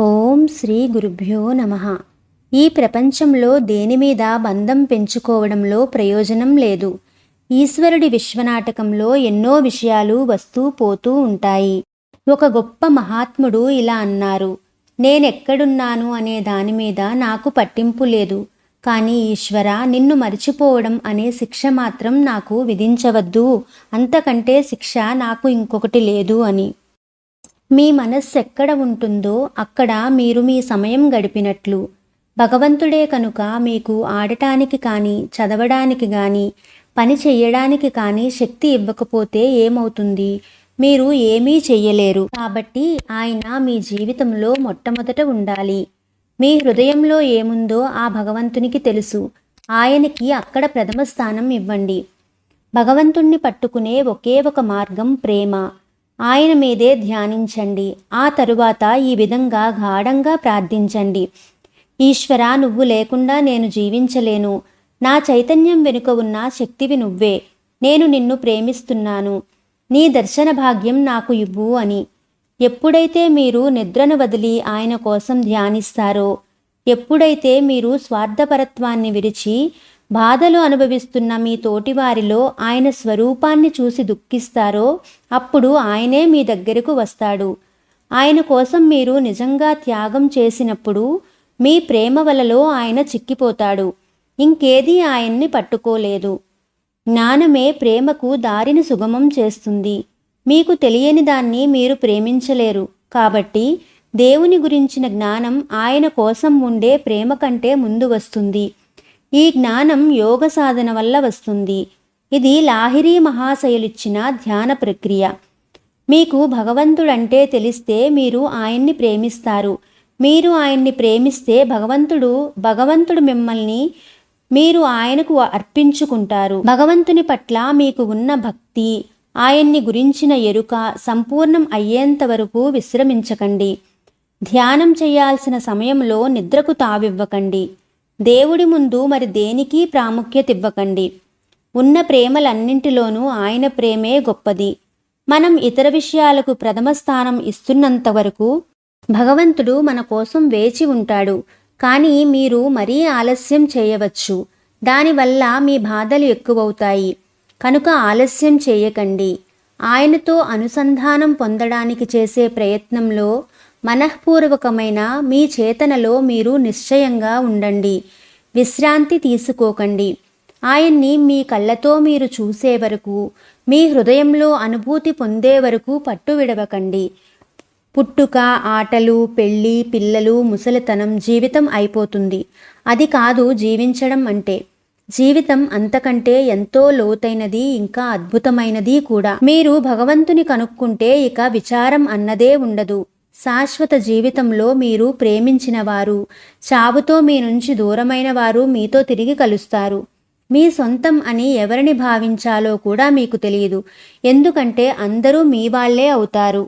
ఓం శ్రీ గురుభ్యో నమ. ఈ ప్రపంచంలో దేని మీద బంధం పెంచుకోవడంలో ప్రయోజనం లేదు. ఈశ్వరుడి విశ్వనాటకంలో ఎన్నో విషయాలు వస్తూ పోతూ ఉంటాయి. ఒక గొప్ప మహాత్ముడు ఇలా అన్నారు. నేనెక్కడున్నాను అనే దాని మీద నాకు పట్టింపు లేదు. కానీ ఈశ్వర నిన్ను మరిచిపోవడం అనే శిక్ష మాత్రం నాకు విధించవద్దు. అంతకంటే శిక్ష నాకు ఇంకొకటి లేదు అని. మీ మనస్సు ఎక్కడ ఉంటుందో అక్కడ మీరు మీ సమయం గడిపినట్లు. భగవంతుడే కనుక మీకు ఆడటానికి కానీ చదవడానికి కానీ పని చేయడానికి కానీ శక్తి ఇవ్వకపోతే ఏమవుతుంది? మీరు ఏమీ చెయ్యలేరు. కాబట్టి ఆయన మీ జీవితంలో మొట్టమొదట ఉండాలి. మీ హృదయంలో ఏముందో ఆ భగవంతునికి తెలుసు. ఆయనకి అక్కడ ప్రథమ స్థానం ఇవ్వండి. భగవంతుణ్ణి పట్టుకునే ఒకే ఒక మార్గం ప్రేమ. ఆయన మీదే ధ్యానించండి. ఆ తరువాత ఈ విధంగా గాఢంగా ప్రార్థించండి. ఈశ్వర నువ్వు లేకుండా నేను జీవించలేను. నా చైతన్యం వెనుక ఉన్న శక్తివి నువ్వే. నేను నిన్ను ప్రేమిస్తున్నాను. నీ దర్శన భాగ్యం నాకు ఇవ్వు అని. ఎప్పుడైతే మీరు నిద్రను వదిలి ఆయన కోసం ధ్యానిస్తారో ఎప్పుడైతే మీరు స్వార్థపరత్వాన్ని విడిచి బాధలు అనుభవిస్తున్న మీ తోటివారిలో ఆయన స్వరూపాన్ని చూసి దుఃఖిస్తారో అప్పుడు ఆయనే మీ దగ్గరకు వస్తాడు. ఆయన కోసం మీరు నిజంగా త్యాగం చేసినప్పుడు మీ ప్రేమ వలలో ఆయన చిక్కిపోతాడు. ఇంకేదీ ఆయన్ని పట్టుకోలేదు. జ్ఞానమే ప్రేమకు దారిని సుగమం చేస్తుంది. మీకు తెలియని దాన్ని మీరు ప్రేమించలేరు. కాబట్టి దేవుని గురించిన జ్ఞానం ఆయన కోసం ఉండే ప్రేమ కంటే ముందు వస్తుంది. ఈ జ్ఞానం యోగ సాధన వల్ల వస్తుంది. ఇది లాహిరీ మహాశయులిచ్చిన ధ్యాన ప్రక్రియ. మీకు భగవంతుడంటే తెలిస్తే మీరు ఆయన్ని ప్రేమిస్తారు. మీరు ఆయన్ని ప్రేమిస్తే భగవంతుడు భగవంతుడు మిమ్మల్ని మీరు ఆయనకు అర్పించుకుంటారు. భగవంతుని పట్ల మీకు ఉన్న భక్తి ఆయన్ని గురించిన ఎరుక సంపూర్ణం అయ్యేంత వరకు విశ్రమించకండి. ధ్యానం చేయాల్సిన సమయంలో నిద్రకు తావివ్వకండి. దేవుడి ముందు మరి దేనికి ప్రాముఖ్యత ఇవ్వకండి ఉన్న ప్రేమలన్నింటిలోనూ ఆయన ప్రేమే గొప్పది. మనం ఇతర విషయాలకు ప్రథమ స్థానం ఇస్తున్నంత వరకు భగవంతుడు మన కోసం వేచి ఉంటాడు. కానీ మీరు మరీ ఆలస్యం చేయవచ్చు. దానివల్ల మీ బాధలు ఎక్కువవుతాయి. కనుక ఆలస్యం చేయకండి. ఆయనతో అనుసంధానం పొందడానికి చేసే ప్రయత్నంలో మనఃపూర్వకమైన మీ చేతనలో మీరు నిశ్చయంగా ఉండండి. విశ్రాంతి తీసుకోకండి. ఆయన్ని మీ కళ్ళతో మీరు చూసే వరకు మీ హృదయంలో అనుభూతి పొందే వరకు పట్టు విడవకండి పుట్టుక ఆటలు పెళ్ళి పిల్లలు ముసలితనం జీవితం అయిపోతుంది. అది కాదు జీవించడం అంటే. జీవితం అంతకంటే ఎంతో లోతైనది ఇంకా అద్భుతమైనది కూడా. మీరు భగవంతుని కనుక్కుంటే ఇక విచారం అన్నదే ఉండదు. శాశ్వత జీవితంలో మీరు ప్రేమించిన వారు చావుతో మీ నుంచి దూరమైన వారు మీతో తిరిగి కలుస్తారు. మీ సొంతం అని ఎవరిని భావించాలో కూడా మీకు తెలియదు. ఎందుకంటే అందరూ మీ వాళ్ళే అవుతారు.